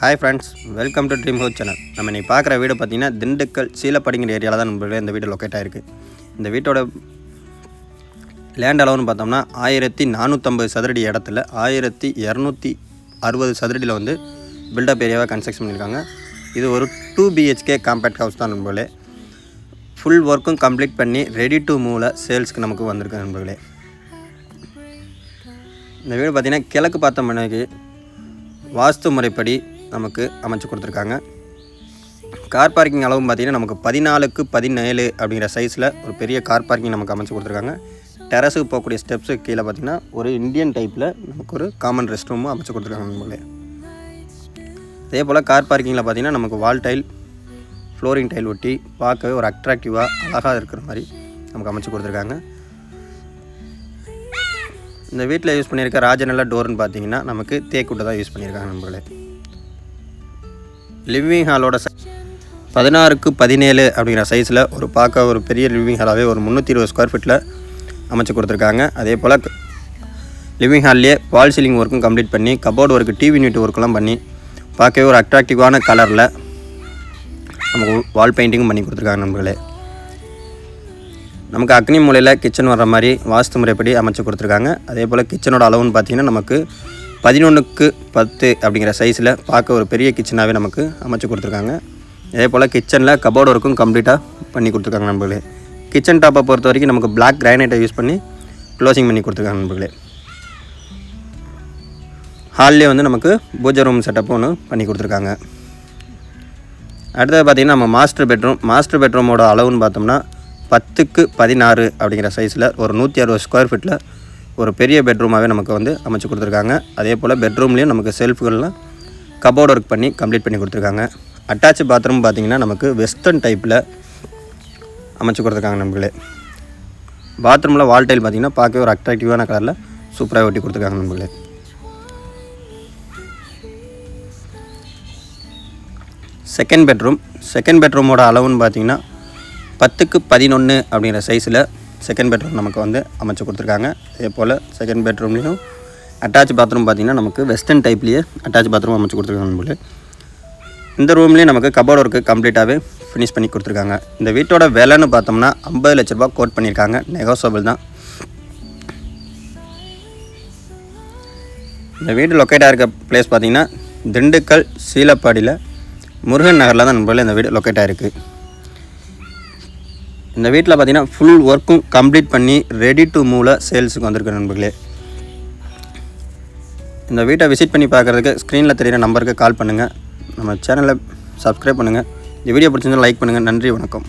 Hi friends welcome to dream house channel நம்ம இன்னைக்கு பார்க்குற வீடு பார்த்தீங்கன்னா திண்டுக்கல் சீலப்படிங்கிற ஏரியாவில் தான் நம்மளுடைய இந்த வீடு லொக்கேட் ஆகிருக்கு இந்த வீட்டோட லேண்ட் அளவுன்னு பார்த்தோம்னா ஆயிரத்தி நானூற்றம்பது சதுரடி இடத்துல ஆயிரத்தி இரநூத்தி அறுபது சதுரடியில் வந்து பில்டப் ஏரியாவாக கன்ஸ்ட்ரக்ஷன் பண்ணியிருக்காங்க. இது ஒரு டூ பிஹெச்கே காம்பேக்ட் ஹவுஸ் தான் நண்பர்களே. ஃபுல் ஒர்க்கும் கம்ப்ளீட் பண்ணி ரெடி டு மூவில் சேல்ஸ்க்கு நமக்கு வந்திருக்கு நண்பர்களே. இந்த வீடு பார்த்திங்கன்னா கிழக்கு பார்த்த மனைக்கு வாஸ்து முறைப்படி நமக்கு அமைச்சு கொடுத்துருக்காங்க. கார் பார்க்கிங் அளவும் பார்த்திங்கன்னா நமக்கு பதினாலுக்கு பதினேழு அப்படிங்கிற சைஸில் ஒரு பெரிய கார் பார்க்கிங் நமக்கு அமைச்சு கொடுத்துருக்காங்க. டெரஸுக்கு போகக்கூடிய ஸ்டெப்ஸு கீழே பார்த்திங்கன்னா ஒரு இந்தியன் டைப்பில் நமக்கு ஒரு காமன் ரெஸ்ட் ரூமும் அமைச்சு கொடுத்துருக்காங்க நம்மளே. அதே போல் கார் பார்க்கிங்கில் பார்த்திங்கன்னா நமக்கு வால் டைல் ஃப்ளோரிங் டைல் ஒட்டி பார்க்கவே ஒரு அட்ராக்டிவாக அழகாக இருக்கிற மாதிரி நமக்கு அமைச்சு கொடுத்துருக்காங்க. இந்த வீட்டில் யூஸ் பண்ணியிருக்க ராஜநல்ல டோர்னு பார்த்தீங்கன்னா நமக்கு தேக்குட்டை தான் யூஸ் பண்ணியிருக்காங்க நம்மளே. லிவிங் ஹாலோட பதினாறுக்கு பதினேழு அப்படிங்கிற சைஸில் ஒரு பார்க்க ஒரு பெரிய லிவிங் ஹாலாகவே ஒரு முந்நூற்றி இருபது ஸ்கொயர் ஃபீட்டில் அமைச்சு கொடுத்துருக்காங்க. அதே போல் லிவிங் ஹால்லேயே வால் சீலிங் ஒர்க்கும் கம்ப்ளீட் பண்ணி கபோர்டு ஒர்க்கு டிவி யூனிட் ஒர்க்கெலாம் பண்ணி பார்க்கவே ஒரு அட்ராக்டிவான கலரில் நமக்கு வால் பெயிண்டிங்கும் பண்ணி கொடுத்துருக்காங்க நண்பர்களே. நமக்கு அக்னி மூலையில் கிச்சன் வர்ற மாதிரி வாஸ்து முறைப்படி அமைச்சு கொடுத்துருக்காங்க. அதே போல் கிச்சனோட அளவுன்னு பார்த்தீங்கன்னா நமக்கு பதினொன்றுக்கு பத்து அப்படிங்கிற சைஸில் பார்க்க ஒரு பெரிய கிச்சனாகவே நமக்கு அமைச்சு கொடுத்துருக்காங்க. அதே போல் கிச்சனில் கபோர்டு ஒர்க்கும் கம்ப்ளீட்டாக பண்ணி கொடுத்துருக்காங்க நண்பர்களே. கிச்சன் டாப்பை பொறுத்த வரைக்கும் நமக்கு பிளாக் கிரானைட்டை யூஸ் பண்ணி க்ளோசிங் பண்ணி கொடுத்துருக்காங்க நண்பர்களே. ஹால்லே வந்து நமக்கு பூஜை ரூம் செட்டப் ஒன்று பண்ணி கொடுத்துருக்காங்க. அடுத்தது பார்த்திங்கன்னா நம்ம மாஸ்டர் பெட்ரூம் மாஸ்டர் பெட்ரூமோட அளவுன்னு பார்த்தோம்னா பத்துக்கு பதினாறு அப்படிங்கிற சைஸில் ஒரு நூற்றி அறுபது ஸ்கொயர் ஃபீட்டில் ஒரு பெரிய பெட்ரூமாகவே நமக்கு வந்து அமைச்சு கொடுத்துருக்காங்க. அதே போல் பெட்ரூம்லேயும் நமக்கு செல்ஃப்கள்லாம் கபோர்ட் ஒர்க் பண்ணி கம்ப்ளீட் பண்ணி கொடுத்துருக்காங்க. அட்டாச் பாத்ரூம் பார்த்திங்கன்னா நமக்கு வெஸ்டர்ன் டைப்பில் அமைச்சு கொடுத்துருக்காங்க நம்மளே பாத்ரூமில் வால் டைல் பார்த்திங்கன்னா பார்க்கவே ஒரு அட்ராக்டிவான கலரில் சூப்பராக ஒட்டி கொடுத்துருக்காங்க நம்மளே செகண்ட் பெட்ரூம் செகண்ட் பெட்ரூமோட அளவுன்னு பார்த்தீங்கன்னா பத்துக்கு பதினொன்று அப்படிங்கிற சைஸில் செகண்ட் பெட்ரூம் நமக்கு வந்து அமைச்சு கொடுத்துருக்காங்க. அதே போல் செகண்ட் பெட்ரூம்லேயும் அட்டாச் பாத்ரூம் பார்த்திங்கன்னா நமக்கு வெஸ்டர்ன் டைப்லேயே அட்டாச் பாத்ரூம் அமைச்சு கொடுத்துருக்காங்க நம்மளே இந்த ரூம்லேயும் நமக்கு கபோர்ட் ஒர்க்கு கம்ப்ளீட்டாகவே ஃபினிஷ் பண்ணி கொடுத்துருக்காங்க. இந்த வீட்டோட விலைன்னு பார்த்தோம்னா ஐம்பது லட்ச ரூபா கோட் பண்ணியிருக்காங்க. நெகோசபிள் தான். இந்த வீடு லொக்கேட்டாக இருக்க பிளேஸ் பார்த்திங்கன்னா திண்டுக்கல் சீலப்பாடியில் முருகன் நகரில் தான் நண்பர்களே இந்த வீடு லொக்கேட் ஆகிருக்கு இந்த வீட்டில் பார்த்தீங்கன்னா ஃபுல் ஒர்க்கும் கம்ப்ளீட் பண்ணி ரெடி டு மூவில் சேல்ஸுக்கு வந்திருக்கு நண்பர்களே. இந்த வீட்டை விசிட் பண்ணி பார்க்குறதுக்கு ஸ்க்ரீனில் தெரிகிற நம்பருக்கு கால் பண்ணுங்கள் நம்ம சேனலை சப்ஸ்கிரைப் பண்ணுங்கள் இந்த வீடியோ பிடிச்சிருந்தால் லைக் பண்ணுங்கள் நன்றி வணக்கம்.